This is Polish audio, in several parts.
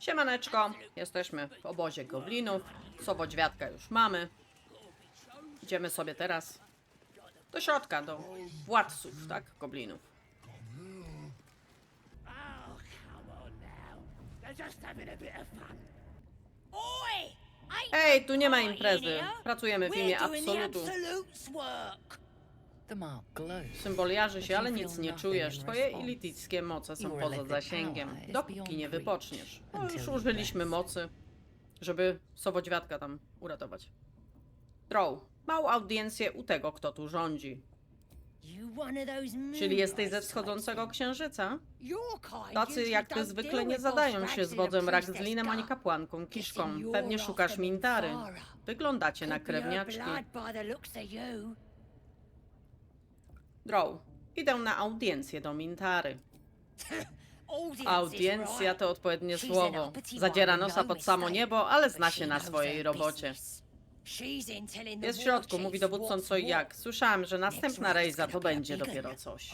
Siemaneczko, jesteśmy w obozie goblinów. Sowoćwiatka już mamy. Idziemy sobie teraz do środka, do władców, tak? Goblinów. Ej, tu nie ma imprezy. Pracujemy w imię absolutu. Absolute's work. The mark glows. Symbol jarzy się, ale nic nie czujesz. Twoje elitickie moce są poza zasięgiem, dopóki nie wypoczniesz. No, już użyliśmy mocy, żeby Sowoćwiatka tam uratować. Drow, małą audiencję u tego, kto tu rządzi. Czyli jesteś ze wschodzącego księżyca? Tacy jak ty zwykle nie zadają się z wodzem Ragzlinem ani kapłanką Kiszką. Pewnie szukasz mintary. Wyglądacie na krewniaczki. Drow, idę na audiencję do Mintary. Audiencja to odpowiednie słowo. Zadziera nosa no pod samo niebo, ale zna się na swojej robocie. Jest w środku, mówi dowódcą what's co i jak. Słyszałem, że następna rejza to będzie dopiero coś.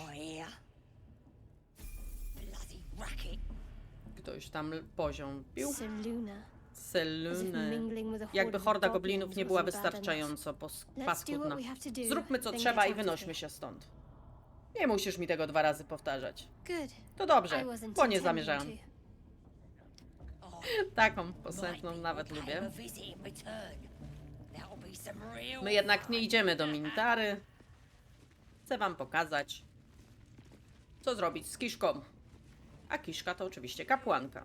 Racket. Ktoś tam poziom bił. Seluna. Jakby horda goblinów nie była wystarczająco paskudna. Zróbmy co trzeba i wynośmy się stąd. Nie musisz mi tego dwa razy powtarzać. Good. To dobrze, bo nie. Oh, Taką posępną nawet lubię. My jednak nie idziemy do Mintary. Chcę wam pokazać, co zrobić z Kiszką. A Kiszka to oczywiście kapłanka.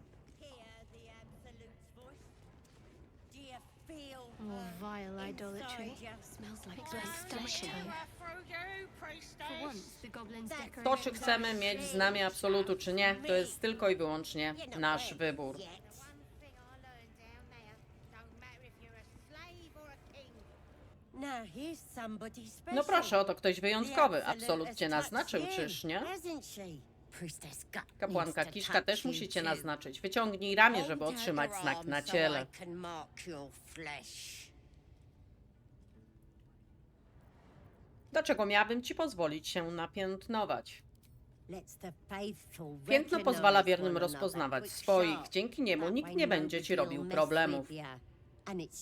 More vile idolatry. Smells like To, czy chcemy mieć z nami absolutu, czy nie, to jest tylko i wyłącznie nasz wybór. No proszę, oto ktoś wyjątkowy. Absolut cię naznaczył, czyż nie? Kapłanka Kiszka też musi cię naznaczyć. Wyciągnij ramię, żeby otrzymać your znak na ciele. I can mark your flesh. Dlaczego miałabym ci pozwolić się napiętnować? Piętno pozwala wiernym rozpoznawać swoich. Dzięki niemu nikt nie będzie ci robił problemów.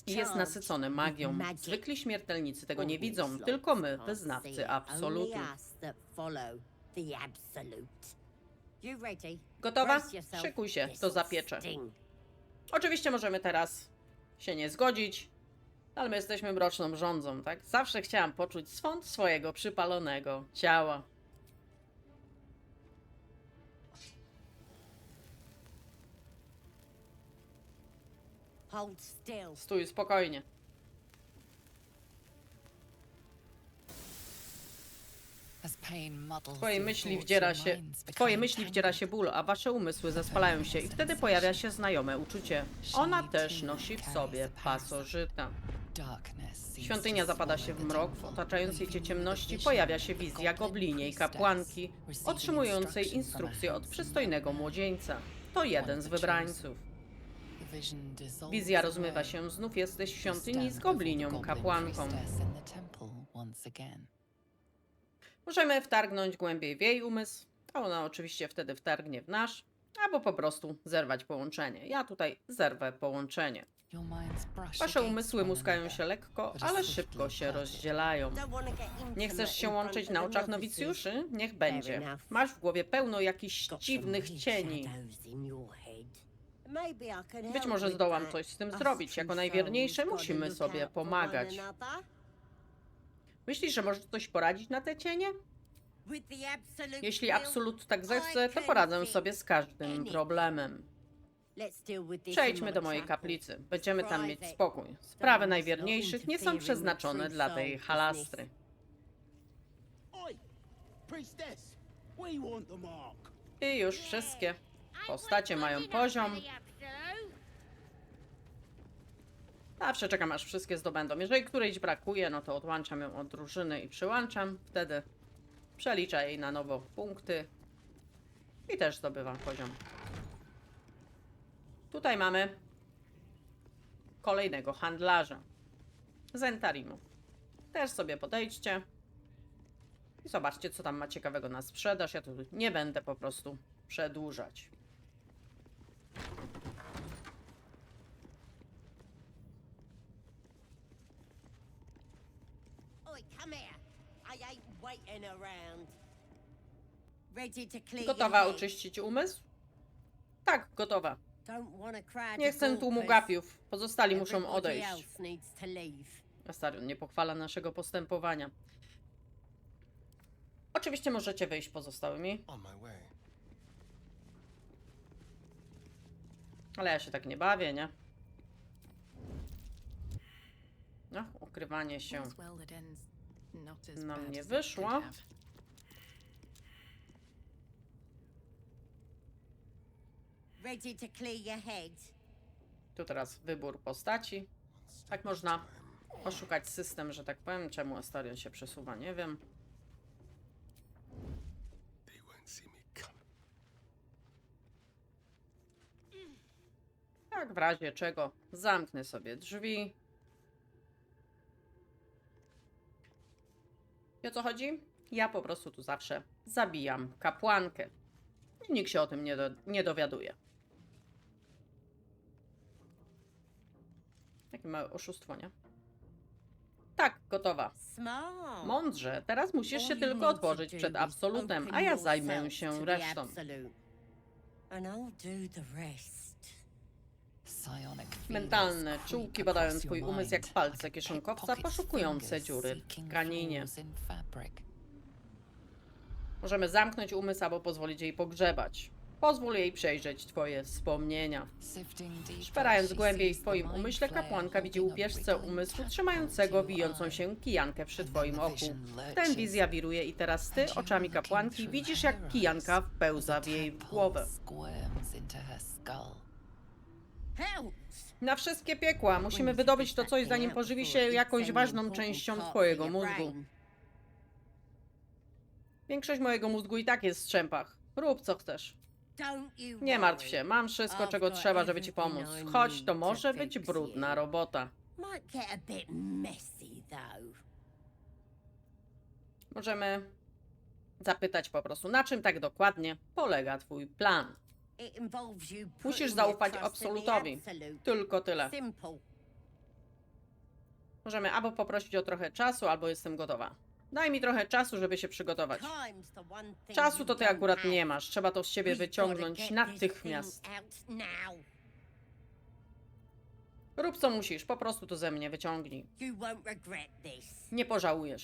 I jest with magią. Zwykli śmiertelnicy tego nie widzą, tylko my, wyznawcy absolutu. Gotowa? Szykuj się, to sting. Oczywiście możemy teraz się nie zgodzić, ale my jesteśmy mroczną rządzą, tak? Zawsze chciałam poczuć swąd swojego przypalonego ciała. Hold still. Stój spokojnie. Twoje myśli wdziera się, twoje myśli wdziera się ból, a wasze umysły zespalają się i wtedy pojawia się znajome uczucie. Ona też nosi w sobie pasożyta. Świątynia zapada się w mrok, w otaczającej cię ciemności pojawia się wizja goblin gobliniej priestess kapłanki, otrzymującej instrukcje od przystojnego młodzieńca. To jeden z wybrańców. Wizja rozmywa się, znów jesteś w świątyni z goblinią goblin kapłanką. Możemy wtargnąć głębiej w jej umysł, a ona oczywiście wtedy wtargnie w nasz, albo po prostu zerwać połączenie. Ja tutaj zerwę połączenie. Wasze umysły muskają się lekko, ale szybko się rozdzielają. Nie chcesz się łączyć na oczach nowicjuszy? Niech będzie. Masz w głowie pełno jakichś dziwnych cieni. Być może zdołam coś z tym zrobić. Jako najwierniejsze musimy sobie pomagać. Myślisz, że możesz coś poradzić na te cienie? Jeśli absolut tak zechce, to poradzę sobie z każdym problemem. Przejdźmy do mojej kaplicy. Będziemy tam mieć spokój. Sprawy najwierniejszych nie są przeznaczone dla tej halastry. I już wszystkie postacie mają poziom. Zawsze czekam, aż wszystkie zdobędą. Jeżeli którejś brakuje, no to odłączam ją od drużyny i przyłączam. Wtedy przeliczę jej na nowo punkty i też zdobywam poziom. Tutaj mamy kolejnego handlarza z Też sobie podejdźcie i zobaczcie, co tam ma ciekawego na sprzedaż. Ja tu nie będę po prostu przedłużać. Gotowa oczyścić umysł? Tak, gotowa. Nie chcę tłumu gapiów. Pozostali muszą odejść. Astarion nie pochwala naszego postępowania. Oczywiście możecie wyjść pozostałymi, ale ja się tak nie bawię, nie? No, ukrywanie się nam nie wyszło. could have. Ready to clear your head? Tu teraz wybór postaci. Tak można oszukać system, że tak powiem. Czemu Astarion się przesuwa, nie wiem. They won't see me coming. Tak, w razie czego zamknę sobie drzwi. I o co chodzi? Ja po prostu tu zawsze zabijam kapłankę. Nikt się o tym nie, do, nie dowiaduje. Takie małe oszustwo, nie? Tak, gotowa. Mądrze, teraz musisz się tylko otworzyć przed absolutem, a ja zajmę się resztą. Mentalne czułki badają twój umysł jak palce kieszonkowca poszukujące dziury w tkaninie. Możemy zamknąć umysł albo pozwolić jej pogrzebać. Pozwól jej przejrzeć twoje wspomnienia. Szperając głębiej w twoim umyśle, kapłanka widzi wriggling umysłu trzymającego wijącą się kijankę przy twoim oku. Ten wizja wiruje i teraz ty oczami kapłanki widzisz jak kijanka wpełza w jej głowę. Na wszystkie piekła musimy wydobyć to coś zanim pożywi się jakąś ważną częścią twojego mózgu. Większość mojego mózgu i tak jest w strzępach. Rób co chcesz. Nie martw się, mam wszystko czego trzeba, żeby ci pomóc. Choć to może być brudna robota. Możemy zapytać po prostu, na czym tak dokładnie polega twój plan. Musisz zaufać absolutowi. Tylko tyle. Możemy albo poprosić o trochę czasu, albo jestem gotowa. Daj mi trochę czasu, żeby się przygotować. Czasu to ty akurat nie masz. Trzeba to z gotta wyciągnąć natychmiast. Rób co musisz, po prostu to ze mnie wyciągnij. Nie pożałujesz.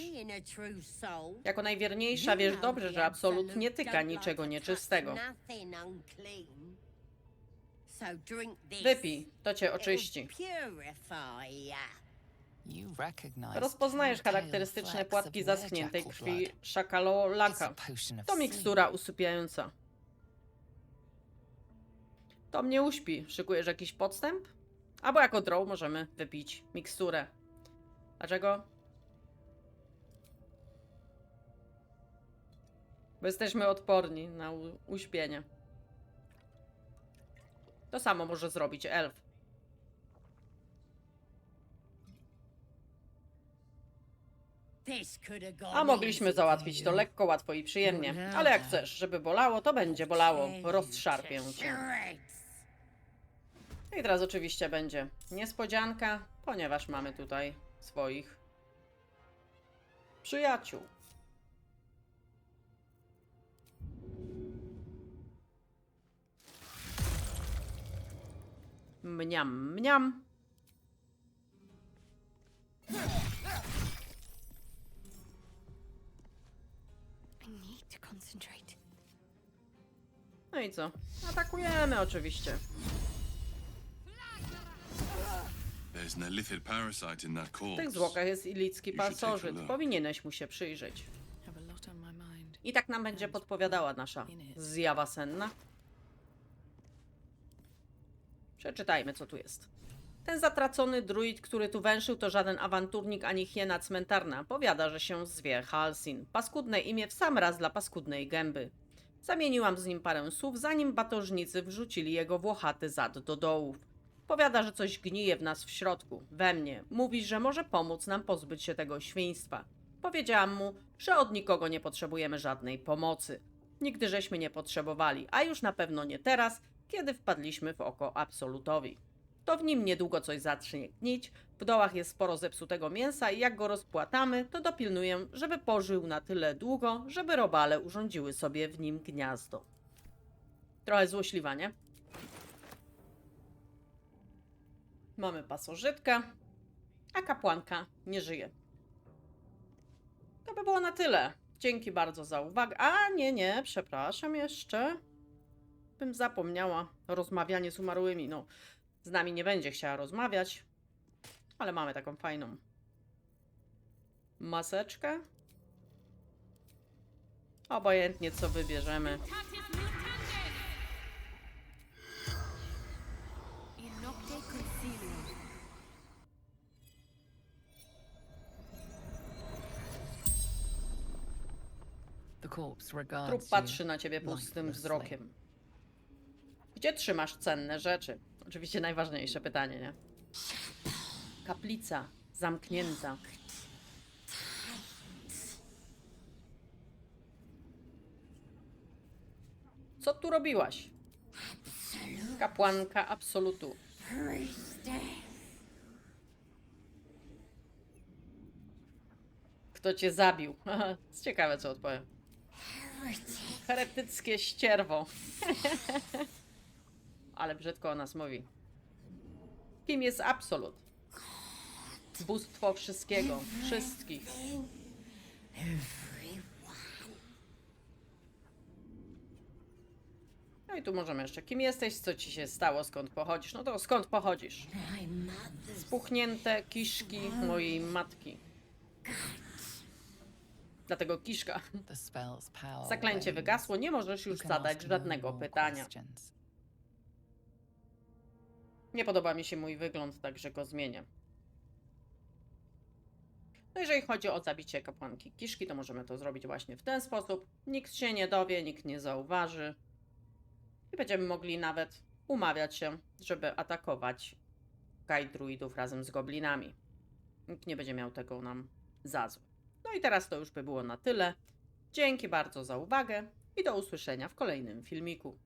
Jako najwierniejsza wiesz dobrze, że absolut nie tyka niczego nieczystego. Wypij, to cię oczyści. Rozpoznajesz charakterystyczne płatki zaschniętej krwi szakalolaka. To mikstura usypiająca. To mnie uśpi. Szykujesz jakiś podstęp? Albo jako drow możemy wypić miksturę. Dlaczego? Bo jesteśmy odporni na uśpienie. To samo może zrobić elf. A mogliśmy załatwić to lekko, łatwo i przyjemnie. Ale jak chcesz, żeby bolało, to będzie bolało. Rozszarpię cię. No I teraz oczywiście będzie niespodzianka, ponieważ mamy tutaj swoich przyjaciół. Mniam, mniam. I co? Atakujemy oczywiście. There's an illithid parasite in that W corpse. tych zwłokach jest ilicki pasożyt. Powinieneś mu się przyjrzeć. Have a lot on my mind. I tak nam będzie podpowiadała nasza zjawa senna. Przeczytajmy, co tu jest. Ten zatracony druid, który tu węszył, to żaden awanturnik ani hiena cmentarna. Powiada, że się zwie Halsin. Paskudne imię w sam raz dla paskudnej gęby. Zamieniłam z nim parę słów, zanim batożnicy wrzucili jego włochaty zad do dołów. Powiada, że coś gnije w nas w środku, we mnie. Mówi, że może pomóc nam pozbyć się tego świństwa. Powiedziałam mu, że od nikogo nie potrzebujemy żadnej pomocy. Nigdy żeśmy nie potrzebowali, a już na pewno nie teraz, kiedy wpadliśmy w oko absolutowi. To w nim niedługo coś zacznie gnić, w dołach jest sporo zepsutego mięsa i jak go rozpłatamy, to dopilnuję, żeby pożył na tyle długo, żeby robale urządziły sobie w nim gniazdo. Trochę złośliwa, nie? Mamy pasożytkę, a kapłanka nie żyje. To by było na tyle. Dzięki bardzo za uwagę. A nie, nie, przepraszam jeszcze. Bym zapomniała. Rozmawianie z umarłymi. No, z nami nie będzie chciała rozmawiać, ale mamy taką fajną maseczkę. Obojętnie co wybierzemy. Trup patrzy na ciebie pustym wzrokiem. Gdzie trzymasz cenne rzeczy? Oczywiście najważniejsze pytanie, nie? Kaplica zamknięta. Co tu robiłaś? Kapłanka absolutu. Kto cię zabił? Ciekawe, co odpowiem. Heretyckie ścierwo. Ale brzydko o nas mówi. Kim jest absolut? Bóstwo wszystkiego, wszystkich. No i tu możemy jeszcze. Kim jesteś? Co ci się stało? Skąd pochodzisz? No to skąd pochodzisz? Spuchnięte kiszki mojej matki. Dlatego kiszka. Zaklęcie wygasło, nie możesz już zadać no żadnego pytania. Nie podoba mi się mój wygląd, także go zmienię. No jeżeli chodzi o zabicie kapłanki kiszki, to możemy to zrobić właśnie w ten sposób. Nikt się nie dowie, nikt nie zauważy. I będziemy mogli nawet umawiać się, żeby atakować kaj druidów razem z goblinami. Nikt nie będzie miał tego nam za złe. No i teraz to już by było na tyle. Dzięki bardzo za uwagę i do usłyszenia w kolejnym filmiku.